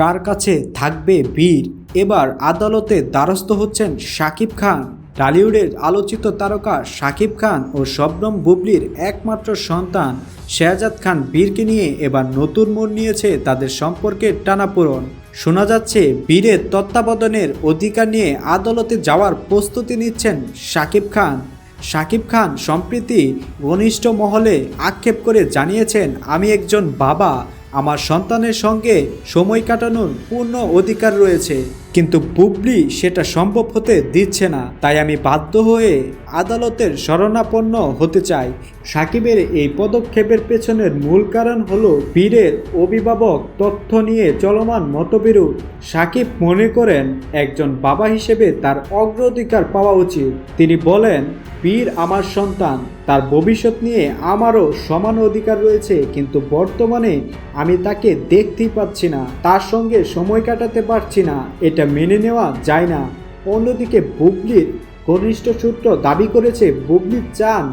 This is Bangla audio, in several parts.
কার কাছে থাকবে বীর? এবার আদালতে দ্বারস্থ হচ্ছেন শাকিব খান। টলিউডের আলোচিত তারকা শাকিব খান ও শবনম বুবলির একমাত্র সন্তান শেহজাদ খান বীরকে নিয়ে এবার নতুন মোড় নিয়েছে তাদের সম্পর্কের টানাপোড়ন। শোনা যাচ্ছে, বীরের তত্ত্বাবধানের অধিকার নিয়ে আদালতে যাওয়ার প্রস্তুতি নিচ্ছেন শাকিব খান। শাকিব খান সম্প্রতি ঘনিষ্ঠ মহলে আক্ষেপ করে জানিয়েছেন, আমি একজন বাবা। আমার সন্তানের সঙ্গে সময় কাটানোর পূর্ণ অধিকার রয়েছে। কিন্তু বুবলি সেটা সম্ভব হতে দিচ্ছে না। তাই আমি বাধ্য হয়ে আদালতের শরণাপন্ন হতে চাই। সাকিবের এই পদক্ষেপের পেছনের মূল কারণ হলো বীরের অভিভাবক তথ্য নিয়ে চলমান মতবিরোধ। সাকিব মনে করেন, একজন বাবা হিসেবে তার অগ্রাধিকার পাওয়া উচিত। তিনি বলেন, বীর আমার সন্তান, তার ভবিষ্যৎ নিয়ে আমারও সমান অধিকার রয়েছে, কিন্তু বর্তমানে আমি তাকে দেখতেই পাচ্ছি না। তার সঙ্গে সময় কাটাতে পারছি না। এটা মেনে নেওয়া যায় না। অন্যদিকে বুবলির ঘনিষ্ঠ সূত্র দাবি করেছে, বুবলি চান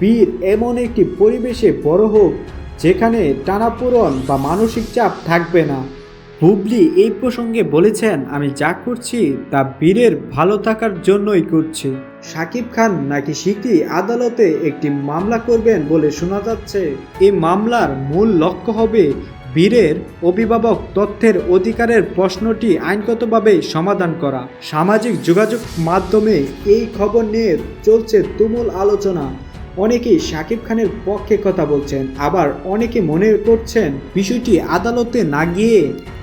বীর এমন একটি পরিবেশে বড় হোক, যেখানে টানাপোড়ন বা মানসিক চাপ থাকবে না। বুবলি এই প্রসঙ্গে বলেছেন, আমি যা করছি তা বীরের ভালো থাকার জন্যই করছি। সাকিব খান নাকি শীঘ্রই আদালতে একটি মামলা করবেন বলে শোনা যাচ্ছে? এই মামলার মূল লক্ষ্য হবে বীরের অভিভাবক তথ্যের অধিকারের প্রশ্নটি আইনগতভাবে সমাধান করা। সামাজিক যোগাযোগ মাধ্যমে এই খবর নিয়ে চলছে তুমুল আলোচনা। অনেকেই শাকিব খানের পক্ষে কথা বলছেন, আবার অনেকে মনে করছেন বিষয়টি আদালতে না গিয়ে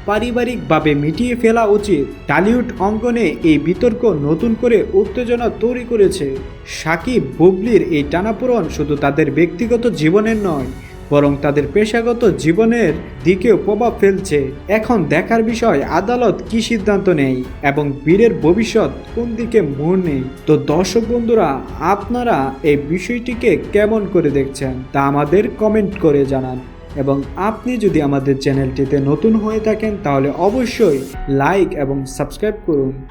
পারিবারিকভাবে মিটিয়ে ফেলা উচিত। টালিউড অঙ্গনে এই বিতর্ক নতুন করে উত্তেজনা তৈরি করেছে। সাকিব বুবলির এই টানাপোড়ন শুধু তাদের ব্যক্তিগত জীবনের নয় বরং তাদের পেশাগত জীবনের দিকেও প্রভাব ফেলছে। এখন দেখার বিষয়, আদালত কি সিদ্ধান্ত নেই এবং বীরের ভবিষ্যৎ কোন দিকে মোড় নেই তো দর্শক বন্ধুরা, আপনারা এই বিষয়টিকে কেমন করে দেখছেন তা আমাদের কমেন্ট করে জানান। এবং আপনি যদি আমাদের চ্যানেলটিতে নতুন হয়ে থাকেন, তাহলে অবশ্যই লাইক এবং সাবস্ক্রাইব করুন।